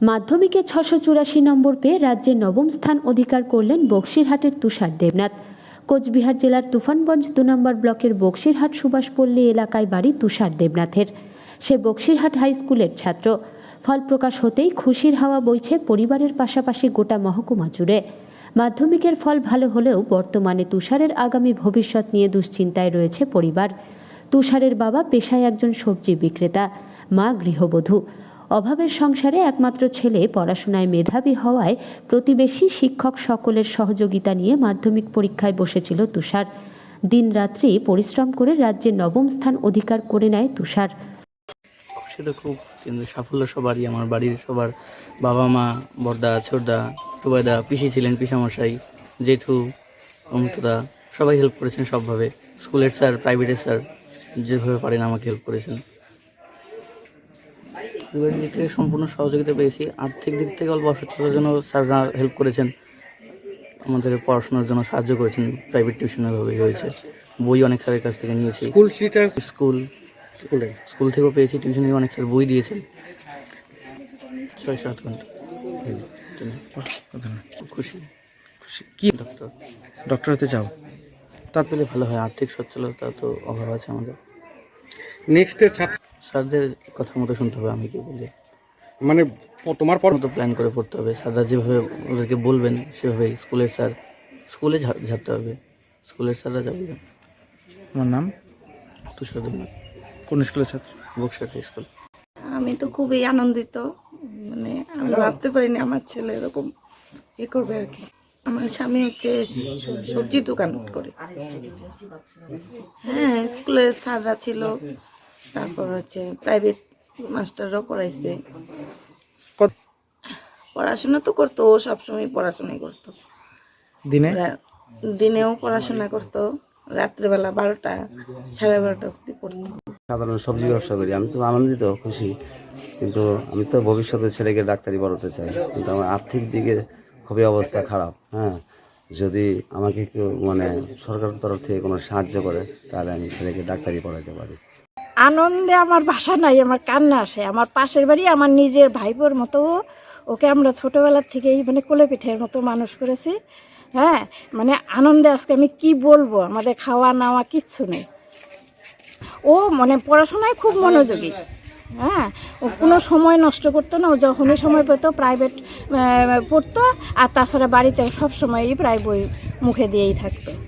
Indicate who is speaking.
Speaker 1: মাধ্যমিকে ছশো চুরাশি নম্বর পেয়ে রাজ্যে নবম স্থান অধিকার করলেন বক্সিরহাটের তুষার দেবনাথ। কোচবিহার জেলার তুফানগঞ্জ দু নম্বর ব্লকের বক্সিরহাট সুভাষপল্লী এলাকায় বাড়ি তুষার দেবনাথের। সে বক্সিরহাট হাই স্কুলের ছাত্র। ফল প্রকাশ হতেই খুশির হাওয়া বইছে পরিবারের পাশাপাশি গোটা মহকুমা জুড়ে। মাধ্যমিকের ফল ভালো হলেও বর্তমানে তুষারের আগামী ভবিষ্যৎ নিয়ে দুশ্চিন্তায় রয়েছে পরিবার। তুষারের বাবা পেশায় একজন সবজি বিক্রেতা, মা গৃহবধূ। অভাবের সংসারে একমাত্র ছেলে, পড়াশোনায় মেধাবী হওয়ায় প্রতিবেশী শিক্ষক সকলের সহযোগিতা নিয়ে মাধ্যমিক পরীক্ষায় বসেছিল তুষার। দিনরাত্রি পরিশ্রম করে রাজ্যে নবম স্থান অধিকার করে নেয় তুষার।
Speaker 2: খুব, কিন্তু সাফল্য সবারই, আমার বাড়ির সবার বাবা মা বর্দা ছোটদা টুবাইদা পিসি ছিলেন, পিসামশাই, জেঠু, অমৃতদা, সবাই হেল্প করেছেন সবভাবে। স্কুলের স্যার প্রাইভেটের স্যার যেভাবে পারেন আমাকে হেল্প করেছেন। পরিবারের দিক থেকে সম্পূর্ণ সহযোগিতা পেয়েছি। আর্থিক দিক থেকে অল্প অসুস্থতার জন্য স্যাররা হেল্প করেছেন। আমাদের পড়াশোনার জন্য সাহায্য করেছেন। প্রাইভেট টিউশনের ভাবেই হয়েছে। বই অনেক স্যারের কাছ থেকে নিয়েছি।
Speaker 3: স্কুল টিচার
Speaker 2: স্কুল
Speaker 3: স্কুলে
Speaker 2: স্কুল থেকেও পেয়েছি। টিউশনে অনেক স্যার বই দিয়েছেন। ছয় সাত ঘণ্টা। খুব খুশি।
Speaker 3: কি?
Speaker 2: ডক্টর
Speaker 3: ডক্টর হতে চাও?
Speaker 2: তা পেলে ভালো হয়। আর্থিক সচ্ছলতা তো অভাব আছে আমাদের।
Speaker 3: নেক্সট ছাত্র
Speaker 2: স্যারদের কথা মতো শুনতে হবে আমি কি বলি?
Speaker 3: মানে প- তোমার পর
Speaker 2: মতো প্ল্যান করে পড়তে হবে। স্যাররা যেভাবে ওদেরকে বলবেন সেভাবেই স্কুলের স্যার স্কুলে ঝা- ঝাড়তে হবে। স্কুলের স্যাররা যাবে
Speaker 3: তোমার নাম?
Speaker 2: তুষার দেবনাথ।
Speaker 3: কোন স্কুলের ছাত্র?
Speaker 2: Buxar high school.
Speaker 4: আমি তো খুবই আনন্দিত। মানে আমি ভাবতে পারিনি আমার ছেলে এরকম এ করবে আর কি। আমার স্বামী হচ্ছে সবজি দোকান করে। হ্যাঁ স্কুলের স্যাররা ছিল। তারপর হচ্ছে প্রাইভেট মাস্টাররাও পড়াইছে। পড়াশোনা তো করতো ও সবসময় পড়াশোনাই করতো।
Speaker 3: দিনে?
Speaker 4: দিনেও পড়াশোনা করতো রাত্রেবেলা বারোটা সাড়ে বারোটা অব্দি পড়তো।
Speaker 5: সাধারণ সবজি ব্যবসা করি আমি তো আনন্দিত খুশি। কিন্তু আমি তো ভবিষ্যতে ছেলেকে ডাক্তারি পড়াতে চাই কিন্তু আমার আর্থিক দিকে খুবই অবস্থা খারাপ হ্যাঁ। যদি আমাকে কেউ মানে সরকারের তরফ থেকে কোনো সাহায্য করে তাহলে আমি ছেলেকে ডাক্তারি পড়াতে পারি।
Speaker 6: আনন্দে আমার বাসা নাই, আমার কান্না আসে। আমার পাশের বাড়ি আমার নিজের ভাইপোর মতো। ওকে আমরা ছোটোবেলার থেকেই মানে কোলে পিঠের মতো মানুষ করেছি। হ্যাঁ মানে আনন্দে আজকে আমি কি বলব? আমাদের খাওয়া নাওয়া কিচ্ছু নেই। ও মানে পড়াশোনায় খুব মনোযোগী। হ্যাঁ ও কোনো সময় নষ্ট করতো না। ও যখনই সময় পেতো প্রাইভেট পড়তো। আর তাছাড়া বাড়িতে সব সময়ই প্রায় বই মুখে দিয়েই থাকতো।